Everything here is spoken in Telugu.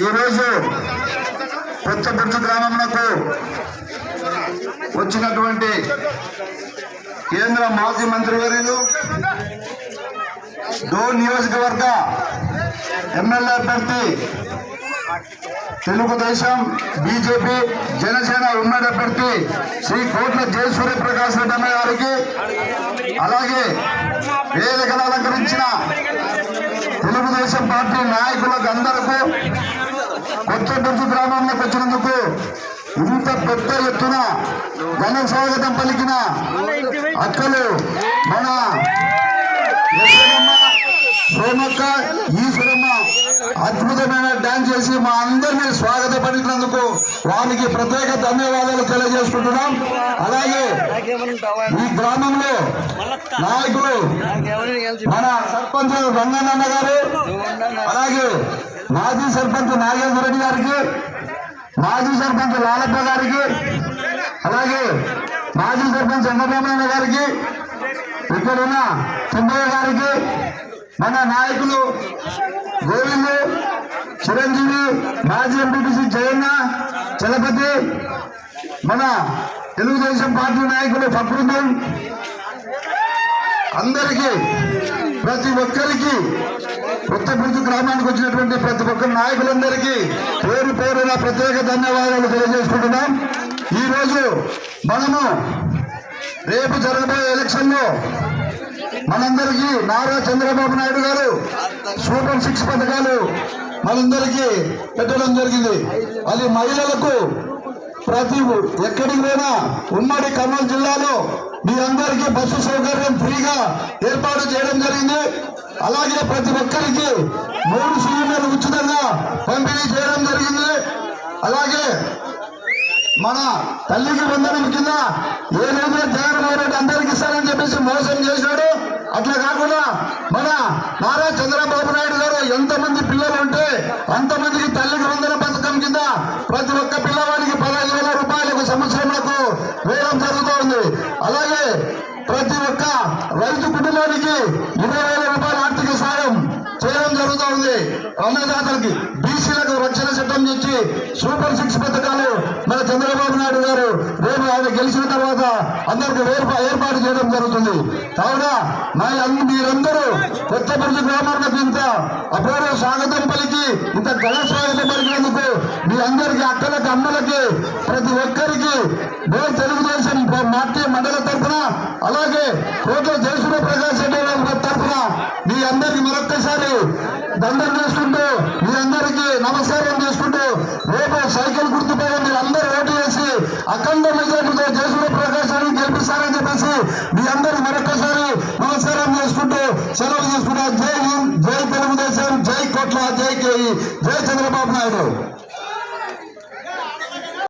ఈరోజు కొత్తపుర్తి గ్రామంలో వచ్చినటువంటి కేంద్ర మాజీ మంత్రి మంత్రివర్యులు డోర్ నియోజకవర్గ ఎమ్మెల్యే అభ్యర్థి తెలుగుదేశం బీజేపీ జనసేన ఉమ్మడి అభ్యర్థి శ్రీ కోట్ల జయ సూర్యప్రకాశ్ రెడ్డి గారికి అలాగే వేదికలు అలంకరించిన తెలుగుదేశం పార్టీ నాయకులకు అందరకు కొత్త గ్రామంలోకి వచ్చినందుకు ఇంత పెద్ద ఎత్తున ఘన స్వాగతం పలికిన అక్కలు మన సోమక్క ఈశ్వరమ్మ అద్భుతమైన చేసి మా అందరినీ స్వాగత పలికినందుకు వారికి ప్రత్యేక ధన్యవాదాలు తెలియజేసుకుంటున్నాం. అలాగే ఈ గ్రామంలో నాయకులు మన సర్పంచ్ రంగన్న గారు అలాగే మాజీ సర్పంచ్ నాగేశ్వర రెడ్డి గారికి మాజీ సర్పంచ్ లాలప్ప గారికి అలాగే మాజీ సర్పంచ్ వెంకటరమణ గారికి ఇక్కడున్న చింతయ్య గారికి మన నాయకులు గోవిందు చిరంజీవి మాజీ ఎంపీటీసీ జయన్న చలపతి మన తెలుగుదేశం పార్టీ నాయకులు ఫక్రుద్దీన్. అందరికీ ప్రతి ఒక్కరికి ఉత్తరప్రదేశ్ గ్రామానికి వచ్చినటువంటి ప్రతి ఒక్క నాయకులందరికీ పేరు పేరున ప్రత్యేక ధన్యవాదాలు తెలియజేసుకుంటున్నాం. ఈరోజు మనము రేపు జరగబోయే ఎలక్షన్లో మనందరికీ నారా చంద్రబాబు నాయుడు గారు సూపర్ సిక్స్ పథకాలు మనందరికీ పెట్టడం జరిగింది. అది మహిళలకు ప్రతి ఎక్కడికి పోయినా ఉమ్మడి ఖమ్మం జిల్లాలో మీ అందరికీ బస్సు సౌకర్యం ఫ్రీగా ఏర్పాటు చేయడం జరిగింది. అలాగే ప్రతి ఒక్కరికి మూడు సిలిండర్లు ఉచితంగా పంపిణీ చేయడం జరిగింది. అలాగే మన తల్లికి బంధనం కింద ఏదైతే జగన్మోహన్ రెడ్డి అందరికి ఇస్తారని చెప్పేసి మోసం చేశాడు. అట్లా కాకుండా మన నారా చంద్రబాబు నాయుడు ఎంతమంది పిల్లలు ఉంటే అంతమందికి తల్లికి వందల పథకం కింద ప్రతి ఒక్క పిల్లవాడికి పదహైదు వేల రూపాయలకు సంవత్సరంలో వేయడం జరుగుతూ ఉంది అలాగే ప్రతి ఒక్క రైతు కుటుంబానికి ఇరవై వేల జరుగుతూ అన్నదాతలకి బీసీలకు రక్షణ చట్టం ఇచ్చి సూపర్ సిక్స్ పథకాలు మన చంద్రబాబు నాయుడు గారు రేపు ఆయన గెలిచిన తర్వాత అందరికి ఏర్పాటు చేయడం జరుగుతుంది. కావున నా అన్ని మీరందరూ కొత్తపరిచి గ్రామాలకు ఇంత అపూర్వ స్వాగతం పలికి ఇంత ఘన స్వాగతం పలికినందుకు మీ అందరికి అక్కలకి అమ్మలకి ప్రతి ఒక్కరికి నేను తెలుగుదేశం పార్టీ మండల తరఫున అలాగే కోట్ల జయసూర్య ప్రకాశ్ రెడ్డి గారి తరఫున మీ అందరికి మరొక్కసారి దండం చేసుకుంటూ మీరందరికీ నమస్కారం చేసుకుంటూ రేపు సైకిల్ గుర్తుపై అందరు ఓటు వేసి అఖండ మెజార్టీతో జయసూర్య ప్రకాశాన్ని గెలిపిస్తారని చెప్పేసి మీ అందరూ మరొకసారి నమస్కారం చేసుకుంటూ సెలవు తీసుకుంటారు జై హింద్ జై తెలుగుదేశం జై కోట్ల జై కే జై చంద్రబాబు నాయుడు.